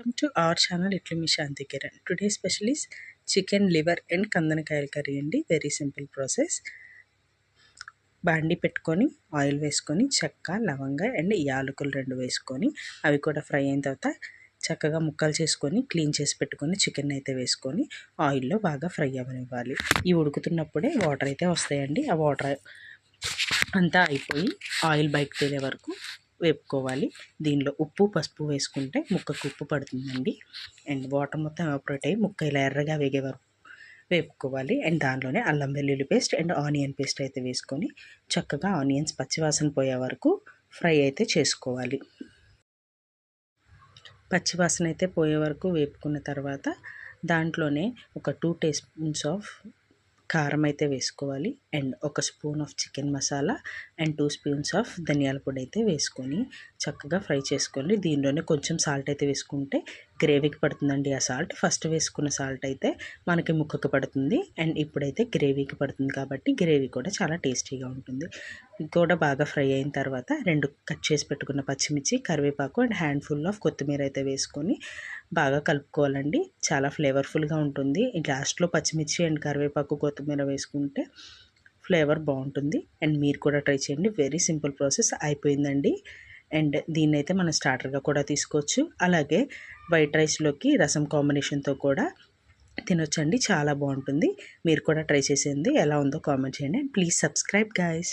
Welcome to our channel ఇట్లు మీ Shanti Kiran. Today special is chicken liver and కందనకాయల curry అండి. Very simple process. బాండి పెట్టుకొని oil వేసుకొని చెక్క లవంగ అండ్ యాలకులు రెండు వేసుకొని అవి కూడా ఫ్రై అయిన తర్వాత చక్కగా ముక్కలు చేసుకొని క్లీన్ చేసి పెట్టుకొని చికెన్ అయితే వేసుకొని ఆయిల్లో బాగా ఫ్రై అవ్వనివ్వాలి. ఈ ఉడుకుతున్నప్పుడే వాటర్ అయితే వస్తాయండి. ఆ వాటర్ అంతా అయిపోయి ఆయిల్ బయటకు తేలే వరకు వేపుకోవాలి. దీనిలో ఉప్పు పసుపు వేసుకుంటే ముక్కకు ఉప్పు పడుతుందండి. అండ్ వాటర్ మొత్తం ఎవాపరేట్ అయ్యి ముక్క ఇలా ఎర్రగా వేగే వరకు వేపుకోవాలి. అండ్ దానిలోనే అల్లం వెల్లుల్లి పేస్ట్ అండ్ ఆనియన్ పేస్ట్ అయితే వేసుకొని చక్కగా ఆనియన్స్ పచ్చివాసన పోయే వరకు ఫ్రై అయితే చేసుకోవాలి. పచ్చివాసన అయితే పోయే వరకు వేపుకున్న తర్వాత దాంట్లోనే ఒక టూ టీ స్పూన్స్ ఆఫ్ కారం అయితే వేసుకోవాలి. అండ్ ఒక spoon of chicken masala and two spoons of ధనియాల పొడి అయితే వేసుకొని చక్కగా ఫ్రై చేసుకోండి. దీనిలోనే కొంచెం సాల్ట్ అయితే వేసుకుంటే గ్రేవీకి పడుతుందండి. ఆ సాల్ట్ ఫస్ట్ వేసుకున్న సాల్ట్ అయితే మనకి ముక్కకు పడుతుంది. అండ్ ఇప్పుడైతే గ్రేవీకి పడుతుంది కాబట్టి గ్రేవీ కూడా చాలా టేస్టీగా ఉంటుంది. కూడా బాగా ఫ్రై అయిన తర్వాత రెండు కట్ చేసి పెట్టుకున్న పచ్చిమిర్చి కరివేపాకు అండ్ హ్యాండ్ఫుల్ ఆఫ్ కొత్తిమీర అయితే వేసుకొని బాగా కలుపుకోవాలండి. చాలా ఫ్లేవర్ఫుల్గా ఉంటుంది. లాస్ట్లో పచ్చిమిర్చి అండ్ కరివేపాకు కొత్తిమీర వేసుకుంటే ఫ్లేవర్ బాగుంటుంది. అండ్ మీరు కూడా ట్రై చేయండి. వెరీ సింపుల్ ప్రాసెస్ అయిపోయిందండి. అండ్ దీన్ని అయితే మనం స్టార్టర్గా కూడా తీసుకోవచ్చు. అలాగే వైట్ రైస్లోకి రసం కాంబినేషన్తో కూడా తినొచ్చండి. చాలా బాగుంటుంది. మీరు కూడా ట్రై చేసేది ఎలా ఉందో కామెంట్ చేయండి. And please subscribe guys.